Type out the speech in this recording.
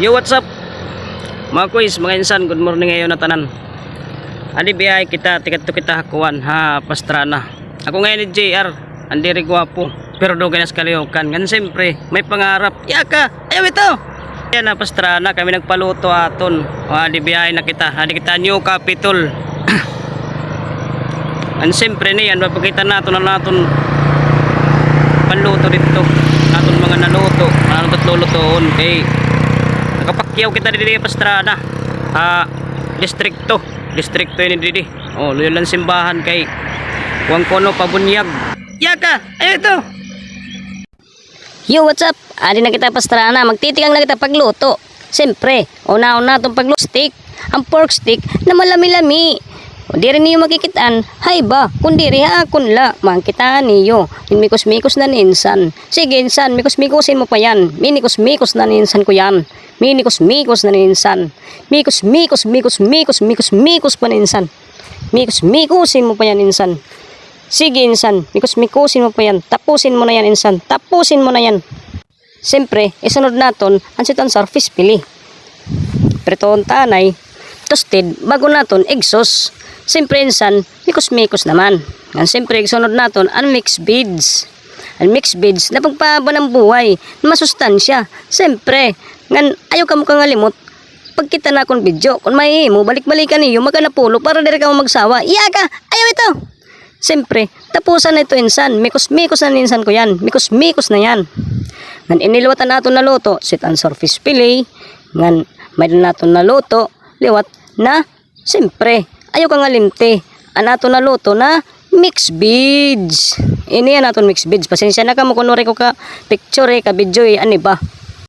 Yo, what's up? Mga quiz, mga insan, good morning ngayon na tanan. Adi biyay kita, tikat to kita hakuan, ha, pastrana. Ako ngayon ni JR, andiri gwapo. Pero do ganas kaliokan. Gan siyempre, may pangarap. Yaka, ayaw ito! Yan na pastrana, kami nagpaluto aton. O, adi biyay na kita, adi kita new capital. Gan siyempre ni yan, mapakita nato na naton panluto dito. Naton mga naluto, naton tatlulutoon kay nakapakyaw kita didi pastrada. Ah distrikto. Distrikto ini didi oh luyo lang simbahan kay Huwag kono pabunyag. Yaka ayo ito. Yo, what's up? Adi na kita pastrana, magtitigang na kita pagluto. Siyempre, una-una itong pagluto. Stick, ang pork stick na malami-lami. O di rin niyo makikitaan, hay ba, kung di rin akon la, makikitaan niyo. Yung mikos-mikos na ninsan. Sige, insan, mikos-mikosin mo pa yan. Minikos-mikos na ninsan ko yan. Minikos-mikos na ninsan. Mikos-mikos, mikos-mikos, mikos-mikos pa ninsan. Mikos-mikosin mo pa yan, insan. Sige, insan. Mikos mikusin mo pa yan. Tapusin mo na yan, insan. Tapusin mo na yan. Siyempre, isunod naton ang sitansar fish pili. Pritoon tanay, toasted, bago naton egsos. Siyempre, insan, mikos-mikos naman. Ang siyempre, isunod naton ang mixed beads. Ang mixed beads na pagpaba ng buhay, masustansya. Siyempre, ngan, ayaw ka mo kang alimot, pag kita na akong video, kung may mo, balik-balikan niyo, magkanapulo para dire ka magsawa. Iya ka! Ayaw ito! Siyempre, tapusan na ito insan. Mikos-mikos na ninsan ko yan. Mikos-mikos na yan. Ngan inilwatan nato na luto, sit and surface fillet. Ngan may nato na luto, liwat na, siyempre, ayaw kang alimte. Ang nato na luto na mixed beads. Ini yan naton mixed beads. Pasensya na ka mo kunwari ko ka picture eh, ka video eh, ani ba?